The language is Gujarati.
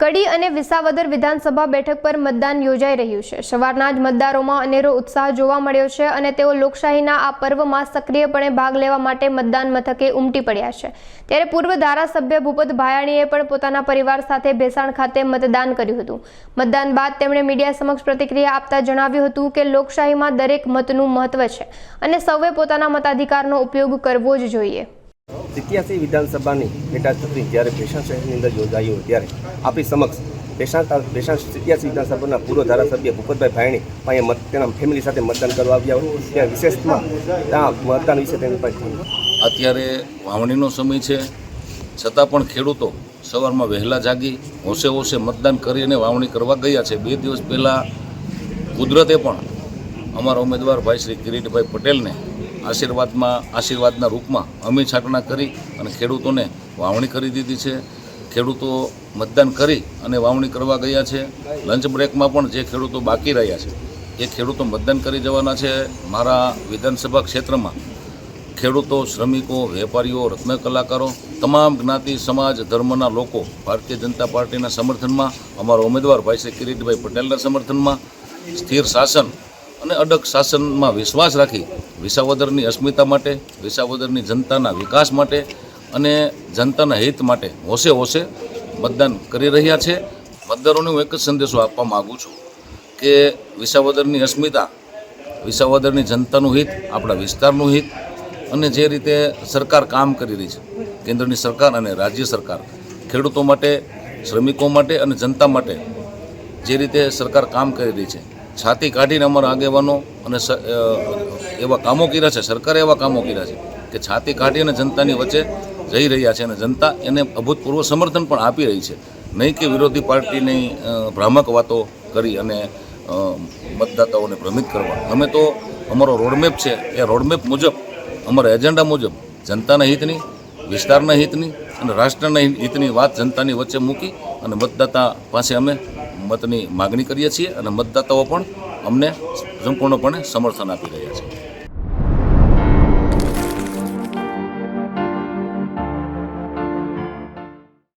કડી અને વિસાવદર વિધાનસભા બેઠક પર મતદાન યોજાઈ રહ્યું છે. સવારના જ મતદારોમાં અનેરો ઉત્સાહ જોવા મળ્યો છે અને તેઓ લોકશાહીના આ પર્વમાં સક્રિયપણે ભાગ લેવા માટે મતદાન મથકે ઉમટી પડ્યા છે. ત્યારે પૂર્વ ધારાસભ્ય ભૂપત ભાયાણીએ પણ પોતાના પરિવાર સાથે ભેસાણ ખાતે મતદાન કર્યું હતું. મતદાન બાદ તેમણે મીડિયા સમક્ષ પ્રતિક્રિયા આપતા જણાવ્યું હતું કે લોકશાહીમાં દરેક મતનું મહત્વ છે અને સૌએ પોતાના મતાધિકારનો ઉપયોગ કરવો જ જોઈએ. સિત્યાસી વિધાનસભાની પેટા ચૂંટણી જ્યારે ભેસાણ શહેરની અંદર યોજાઈ હોય ત્યારે આપણી સમક્ષ ભેસાણ ભેસાણ સિત્યાસી વિધાનસભાના પૂર્વ ધારાસભ્ય ભૂપતભાઈ ભાઈણી અહીંયા મત, તેના ફેમિલી સાથે મતદાન કરવા આવ્યા હોય. ત્યાં વિશેષમાં ત્યાં મતદાન વિશે તેની પાસે અત્યારે વાવણીનો સમય છે. છતાં પણ ખેડૂતો સવારમાં વહેલા જાગી હોંશે હોંશે મતદાન કરી અને વાવણી કરવા ગયા છે. બે દિવસ પહેલાં કુદરતે પણ અમારા ઉમેદવાર ભાઈ શ્રી કિરીટભાઈ પટેલને આશીર્વાદમાં, આશીર્વાદના રૂપમાં અમી છાંટણા કરી અને ખેડૂતોને વાવણી કરી દીધી છે. ખેડૂતો મતદાન કરી અને વાવણી કરવા ગયા છે. લંચ બ્રેકમાં પણ જે ખેડૂતો બાકી રહ્યા છે, એ ખેડૂતો મતદાન કરી જવાના છે. મારા વિધાનસભા ક્ષેત્રમાં ખેડૂતો, શ્રમિકો, વેપારીઓ, રત્ન કલાકારો, તમામ જ્ઞાતિ, સમાજ, ધર્મના લોકો ભારતીય જનતા પાર્ટીના સમર્થનમાં, અમારા ઉમેદવાર ભાઈ શ્રી કિરીટભાઈ પટેલના સમર્થનમાં સ્થિર શાસન અને અડગ શાસનમાં વિશ્વાસ રાખી વિસાવદરની અસ્મિતા માટે, વિસાવદરની જનતાના વિકાસ માટે અને જનતાના હિત માટે હોશે હોશે મતદાન કરી રહ્યા છે. મતદારોને હું એક જ સંદેશો આપવા માગું છું કે વિસાવદરની અસ્મિતા, વિસાવદરની જનતાનું હિત, આપણા વિસ્તારનું હિત અને જે રીતે સરકાર કામ કરી રહી છે, કેન્દ્રની સરકાર અને રાજ્ય સરકાર, ખેડૂતો માટે, શ્રમિકો માટે અને જનતા માટે જે રીતે સરકાર કામ કરી રહી છે છાતી કાઢીને અમારા આગેવાનો અને એવા કામો કર્યા છે, સરકારે એવા કામો કર્યા છે કે છાતી કાઢીને જનતાની વચ્ચે જઈ રહ્યા છે અને જનતા એને અભૂતપૂર્વ સમર્થન પણ આપી રહી છે. નહીં કે વિરોધી પાર્ટીની ભ્રામક વાતો કરી અને મતદાતાઓને ભ્રમિત કરવા. અમે તો અમારો રોડમેપ છે, એ રોડમેપ મુજબ, અમારા એજન્ડા મુજબ જનતાના હિતની, વિસ્તારના હિતની અને રાષ્ટ્રના હિતની વાત જનતાની વચ્ચે મૂકી અને મતદાતા પાસે અમે મતની માગણી કરીએ છીએ અને મતદાતાઓ પણ અમને સંપૂર્ણપણે સમર્થન આપી રહ્યા છે.